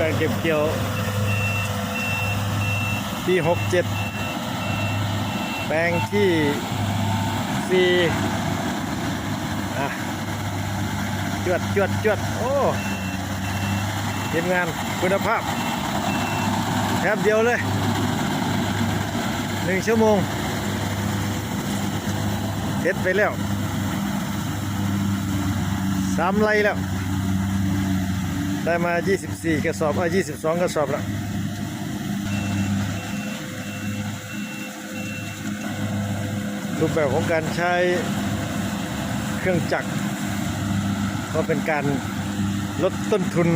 การเก็บเกี่ยว ปีหกเจ็ดแปลงที่สี่อะจวดจวดจวดโอ้ทีมงานคุณภาพแป๊บเดียวเลยหนึ่งชั่วโมงเฮ็ดไปแล้วสามไร่แล้ว ได้มา 24 กระสอบเอะ22 กระสอบแล้วรูปแบบของการใช้เครื่องจักร ก็เป็นการลดต้นทุน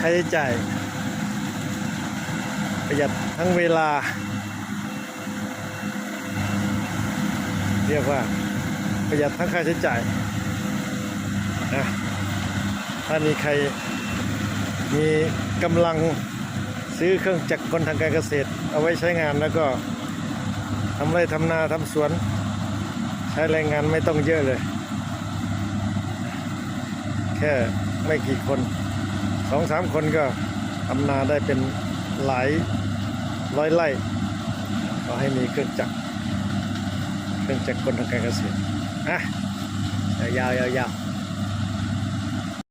ค่าใช้จ่าย ประหยัดทั้งเวลา เรียกว่าประหยัดทั้งค่าใช้จ่าย ถ้ามีใครมีกำลังซื้อเครื่องจักรกลทางการเกษตร เอาไว้ใช้งานแล้วก็ทำไรทำนาทำสวน ใช้แรงงานไม่ต้องเยอะเลย แค่ไม่กี่คนสองสามคนก็ทำนาได้เป็นหลายร้อยไร่ก็ให้มีเครื่องจักรเครื่องจักรกลทางการเกษตรอะยาวๆยาว